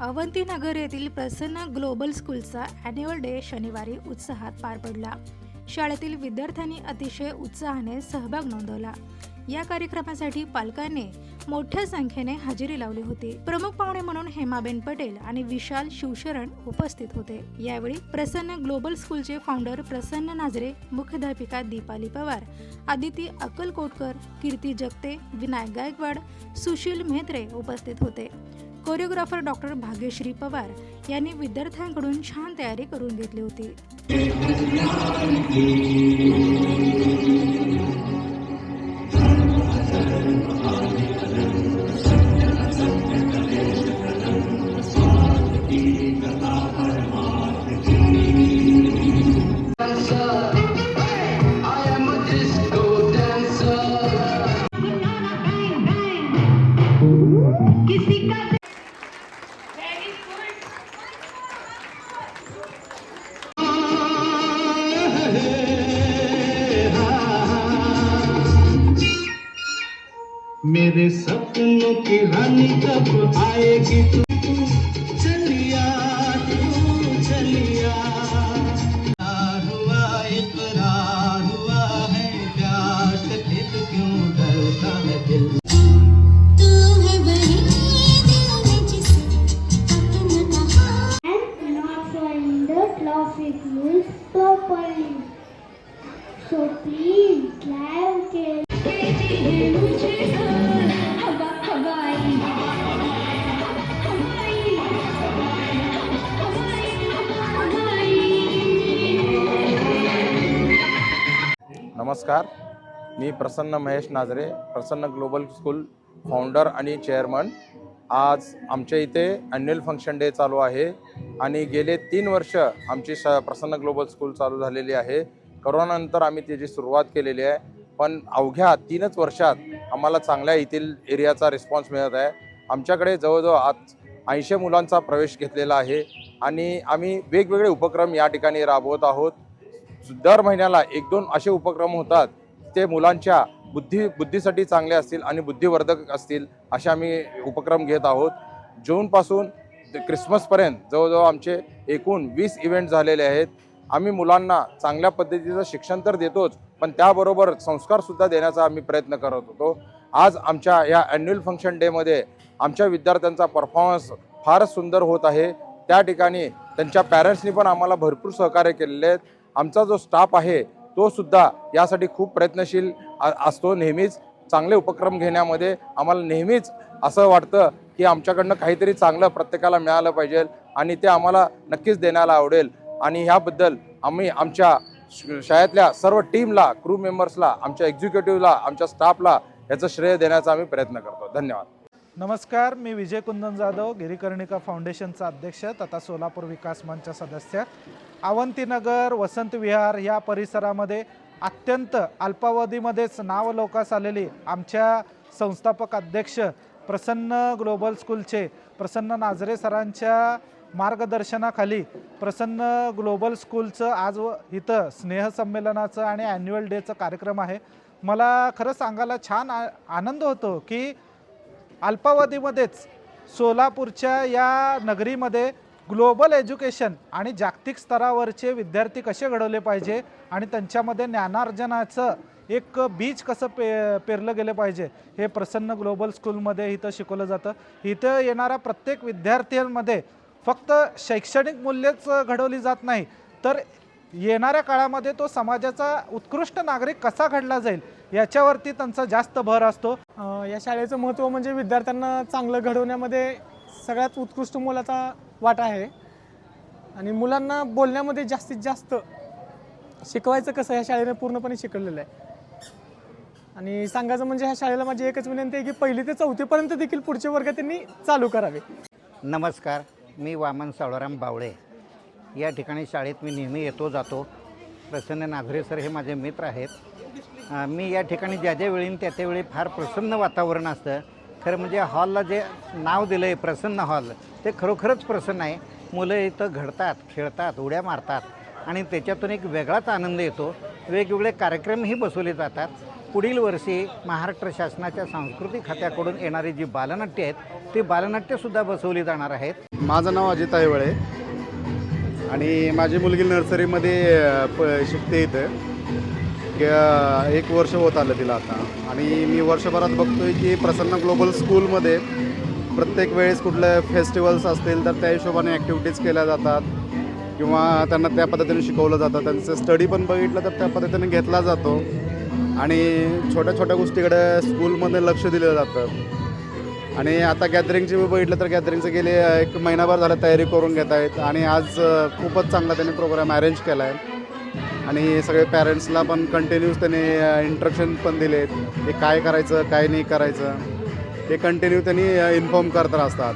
अवंतीनगर येथील प्रसन्न ग्लोबल स्कूलचा annual day शनिवारी उत्साहात पार पडला. शाळेतील विद्यार्थ्यांनी अतिशय उत्साहाने सहभाग नोंदवला. या कार्यक्रमासाठी पालकांनी मोठ्या संख्येने हजेरी लावली होती. प्रमुख पाहुणे म्हणून हेमाबेन पटेल आणि विशाल शिवशरण उपस्थित होते. यावेळी प्रसन्न ग्लोबल स्कूलचे फाउंडर प्रसन्न नाझरे मुख्याध्यापिका दीपाली पवार आदिती अक्कलकोटकर कीर्ती जगते विनायक गायकवाड सुशील म्हेत्रे उपस्थित होते. कोरिओग्राफर डॉक्टर भाग्यश्री पवार यांनी विद्यार्थ्यांकडून छान तयारी करून घेतली होती. सपनों की रानी कब आएगी तू? नमस्कार. मी Prasanna Mahesh Najare Prasanna global school founder आणि चेअरमन आज आमच्या इथे ॲन्युअल फंक्शन डे चालू आहे आणि गेले तीन वर्ष आमची स प्रसन्न ग्लोबल स्कूल चालू झालेली आहे. करोनानंतर आम्ही त्याची सुरुवात केलेली आहे. पण अवघ्या तीनच वर्षात आम्हाला चांगल्या येथील एरियाचा रिस्पॉन्स मिळत आहे. आमच्याकडे जवळजवळ आज ऐंशी मुलांचा प्रवेश घेतलेला आहे आणि आम्ही वेगवेगळे उपक्रम या ठिकाणी राबवत आहोत. दर महिन्याला एक दोन असे उपक्रम होतात ते मुलांच्या बुद्धी बुद्धीसाठी चांगले असतील आणि बुद्धिवर्धक असतील असे आम्ही उपक्रम घेत आहोत. जूनपासून ते क्रिसमसपर्यंत जवळजवळ आमचे एकूण वीस इव्हेंट झालेले आहेत. आम्ही मुलांना चांगल्या पद्धतीचं शिक्षण तर देतोच पण त्याबरोबर संस्कारसुद्धा देण्याचा आम्ही प्रयत्न करत होतो. आज आमच्या या ॲन्युअल फंक्शन डेमध्ये आमच्या विद्यार्थ्यांचा परफॉर्मन्स फारच सुंदर होत आहे. त्या ठिकाणी त्यांच्या पॅरेंट्सनी पण आम्हाला भरपूर सहकार्य केलेले आहेत. आमचा जो स्टाफ आहे तो सुद्धा यासाठी खूप प्रयत्नशील असतो. नेहमीच चांगले उपक्रम घेण्यामध्ये आम्हाला नेहमीच असं वाटतं की आमच्याकडनं काहीतरी चांगलं प्रत्येकाला मिळालं पाहिजे आणि ते आम्हाला नक्कीच देण्याला आवडेल. आणि ह्याबद्दल आम्ही आमच्या शाळेतल्या सर्व टीमला क्रू मेंबर्सला आमच्या एक्झिक्युटिव्हला आमच्या स्टाफला याचं श्रेय देण्याचा आम्ही प्रयत्न करतो. धन्यवाद. नमस्कार मी विजय कुंदन जाधव गिरीकर्णिका फाउंडेशनचा अध्यक्ष तथा सोलापूर विकास मंच सदस्य. अवंतीनगर वसंत विहार या परिसरामध्ये अत्यंत अल्पावधीमध्येच नावलोकास आलेली आमच्या संस्थापक अध्यक्ष प्रसन्न ग्लोबल स्कूलचे प्रसन्न नाझरे सरांच्या मार्गदर्शनाखाली प्रसन्न ग्लोबल स्कूलचं आज व इथं स्नेहसंमेलनाचं आणि ॲन्युअल डेचं कार्यक्रम आहे. मला खरं सांगायला छान आ आनंद होतो की अल्पावधीमध्येच सोलापूरच्या या नगरीमध्ये ग्लोबल एज्युकेशन आणि जागतिक स्तरावरचे विद्यार्थी कसे घडवले पाहिजे आणि त्यांच्यामध्ये ज्ञानार्जनाचं एक बीज कसं पे पेरलं गेलं पाहिजे हे प्रसन्न ग्लोबल स्कूलमध्ये इथं शिकवलं जातं. इथं येणाऱ्या प्रत्येक विद्यार्थ्यांमध्ये फक्त शैक्षणिक मूल्यच घडवली जात नाही. तर येणाऱ्या काळामध्ये तो समाजाचा उत्कृष्ट नागरिक कसा घडला जाईल? याच्यावरती त्यांचा जास्त भर असतो. या शाळेचं महत्त्व म्हणजे विद्यार्थ्यांना चांगलं घडवण्यामध्ये सगळ्यात उत्कृष्ट मोलाचा वाटा आहे. आणि मुलांना बोलण्यामध्ये जास्तीत जास्त शिकवायचं कसं ह्या शाळेने पूर्णपणे शिकवलेलं आहे. आणि सांगायचं म्हणजे ह्या शाळेला माझी एकच विनंती आहे की पहिली ते चौथीपर्यंत देखील पुढचे वर्ग त्यांनी चालू करावे. नमस्कार मी वामन सावळाराम बावळे. या ठिकाणी शाळेत मी नेहमी येतो जातो. प्रसन्न नाझरे सर हे माझे मित्र आहेत. मी या ठिकाणी ज्या ज्या वेळी त्या त्यावेळी फार प्रसन्न वातावरण असतं. खरं म्हणजे हॉलला जे नाव दिलं आहे प्रसन्न हॉल ते खरोखरच प्रसन्न आहे. मुलं इथं घडतात खेळतात उड्या मारतात आणि त्याच्यातून एक वेगळाच आनंद येतो. वेगवेगळे कार्यक्रमही बसवले जातात. पुढील वर्षी महाराष्ट्र शासनाच्या सांस्कृतिक खात्याकडून येणारी जी बालनाट्य आहेत ती बालनाट्यसुद्धा बसवली जाणार आहेत. माझं नाव अजित आयवळे आणि माझी मुलगी नर्सरीमध्ये प शिकते इथं. एक वर्ष होत आलं तिला आता. आणि मी वर्षभरात बघतोय की प्रसन्न ग्लोबल स्कूलमध्ये प्रत्येक वेळेस कुठले फेस्टिवल्स असतील तर त्या हिशोबाने ॲक्टिव्हिटीज केल्या जातात. किंवा त्यांना त्या पद्धतीने शिकवलं जातं. त्यांचं स्टडी पण बघितलं तर त्या पद्धतीने घेतला जातो. आणि छोट्या छोट्या गोष्टीकडे स्कूलमध्ये लक्ष दिलं जातं. आणि आता गॅदरिंगची बघितलं तर गॅदरिंगचं गेले एक महिनाभर झालं तयारी करून घेत आहेत. आणि आज खूपच चांगला त्यांनी प्रोग्राम अरेंज केला आहे. आणि सगळे पॅरेंट्सला पण कंटिन्यूस त्यांनी इंस्ट्रक्शन पण दिले. आहेत की काय करायचं काय नाही करायचं हे कंटिन्यू त्यांनी इन्फॉर्म करत असतात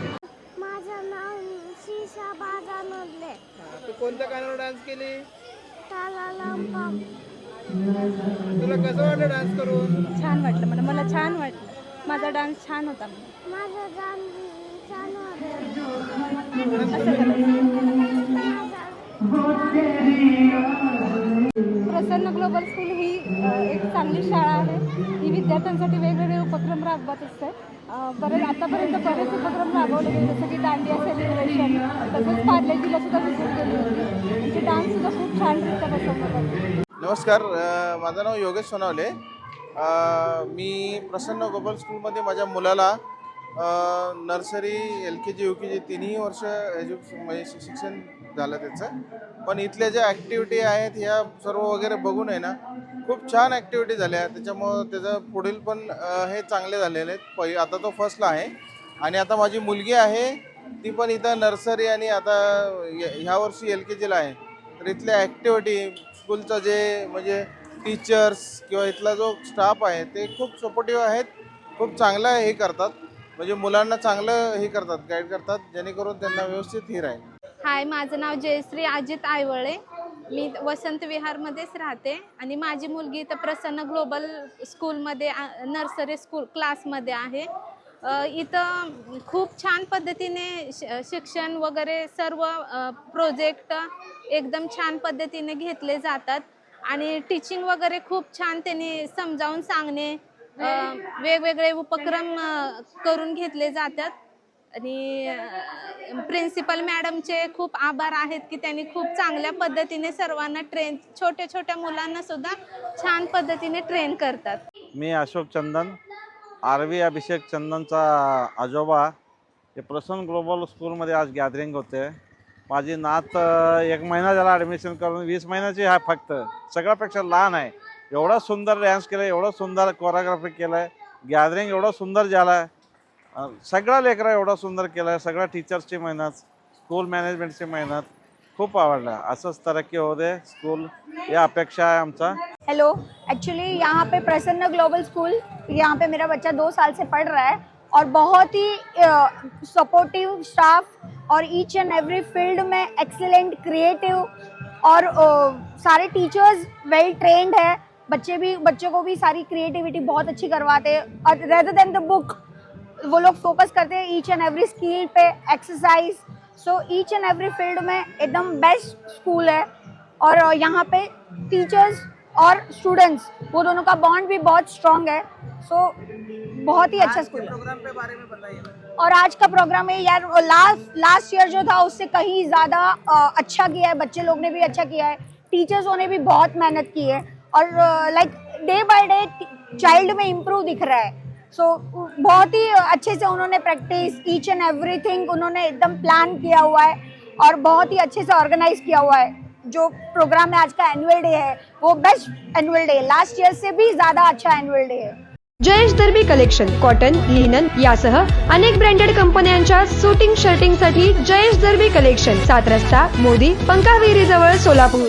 माझं नाव शिशा बाजा नदले तू कोणत्या गाण्यावर डान्स केली? तुला कसं वाटलं डान्स करून? छान वाटलं मला मला छान वाटलं. माझा डान्स छान होता. माझं गाण छान प्रसन्न ग्लोबल स्कूल ही एक चांगली शाळा आहे. ही विद्यार्थ्यांसाठी वेगवेगळे उपक्रम राबवत असते बरेच आतापर्यंत बरेच उपक्रम राबवले गेले जसं की दांडिया सेलिब्रेशन तसंच पार्लेजीला सुद्धा विजिट केली होती. त्यांचे डान्स सुद्धा खूप छान बसवतात नमस्कार माझं नाव योगेश सोनावले. मी प्रसन्न ग्लोबल स्कूलमध्ये माझ्या मुलाला nursery L K G U K G तिन्ही वर्ष एज्यु म्हणजे शिक्षण झालं त्याचं. पण इथल्या ज्या ॲक्टिव्हिटी आहेत ह्या सर्व वगैरे बघून आहे ना खूप छान ॲक्टिव्हिटी झाल्या. त्याच्यामुळं त्याचं पुढील पण हे चांगले झालेले आहेत. पहि आता तो फर्स्टला आहे. आणि आता माझी मुलगी आहे ती पण इथं नर्सरी आणि आता ह्या वर्षी एल के जीला आहे. तर इथल्या ॲक्टिव्हिटी स्कूलचं जे म्हणजे टीचर्स किंवा इथला जो स्टाफ आहे ते खूप सपोर्टिव्ह आहेत. खूप चांगलं हे करतात. म्हणजे मुलांना चांगलं हे करतात गाईड करतात जेणेकरून त्यांना व्यवस्थित हे राहील. हाय माझं नाव जयश्री अजित आयवळे. मी वसंत विहारमध्येच राहते आणि माझी मुलगी इथं प्रसन्न ग्लोबल स्कूलमध्ये नर्सरी स्कूल क्लासमध्ये आहे. इथं खूप छान पद्धतीने शिक्षण वगैरे सर्व प्रोजेक्ट एकदम छान पद्धतीने घेतले जातात. आणि टीचिंग वगैरे खूप छान त्यांनी समजावून सांगणे वेगवेगळे उपक्रम करून घेतले जातात. आणि प्रिन्सिपल मॅडमचे खूप आभार आहेत की त्यांनी खूप चांगल्या पद्धतीने सर्वांना ट्रेन छोट्या छोट्या मुलांना सुद्धा छान पद्धतीने ट्रेन करतात. मी अशोक चंदन आर व्ही अभिषेक चंदनचा आजोबा. हे प्रसन्न ग्लोबल स्कूलमध्ये आज गॅदरिंग होते. माझी नात एक महिना झाला ॲडमिशन करून वीस महिन्याची आहे फक्त. सगळ्यापेक्षा लहान आहे. एवढा सुंदर डान्स केलं एवढं सुंदर कोरिओग्राफी केलं आहे गॅदरिंग एवढं सुंदर झालं. आहे सगळा लेकरं एवढं सुंदर केलं आहे सगळ्या टीचर्सची मेहनत स्कूल मॅनेजमेंटची मेहनत खूप आवडलं. असंच तरक्की होऊ दे स्कूल या अपेक्षा आहे आमचा. हेलो एक्चुअली यहाँ पे प्रसन्न ग्लोबल स्कूल यहाँ पे मेरा बच्चा दो साल से पढ़ रहा है और बहुत ही सपोर्टिव स्टाफ और ईच एंड एवरी फ़ील्ड में एक्सीलेंट क्रिएटिव और अ, सारे टीचर्स वेल ट्रेंड है। बच्चे भी बच्चों को भी सारी क्रिएटिविटी बहुत अच्छी करवाते हैं। और रेदर देन द बुक वो लोग फोकस करते हैं each and every skill pay exercise so each and every field में एकदम बेस्ट स्कूल है। और यहाँ पे टीचर्स और स्टूडेंट्स वो दोनों का बॉन्ड भी बहुत स्ट्रांग है। सो so, बहुत ही अच्छा स्कूल है। प्रोग्राम के बारे में बताइए और आज का प्रोग्राम है यार लास्ट लास्ट ईयर जो था उससे कहीं ज़्यादा अच्छा किया है बच्चे लोग ने भी अच्छा किया है। टीचर्सों ने भी बहुत मेहनत की है। और like day by day child में इम्प्रूव दिख रहा है। सो बहुत ही अच्छे से उन्होंने प्रैक्टिस ईच एंड एवरीथिंग उन्होंने एकदम प्लान किया हुआ है और बहुत ही अच्छे से ऑर्गेनाइज किया हुआ है। जो प्रोग्राम है आज का एनुअल डे है वो बेस्ट एनुअल डे है। लास्ट ईयर से भी ज़्यादा अच्छा एनुअल डे है। Jayesh Darbi collection cotton linen यासह अनेक ब्रँडेड कंपन्यांच्या सुटिंग शर्टिंगसाठी जयेश दर्बी कलेक्शन सात रस्ता मोदी पंकाविरी जवळ सोलापूर।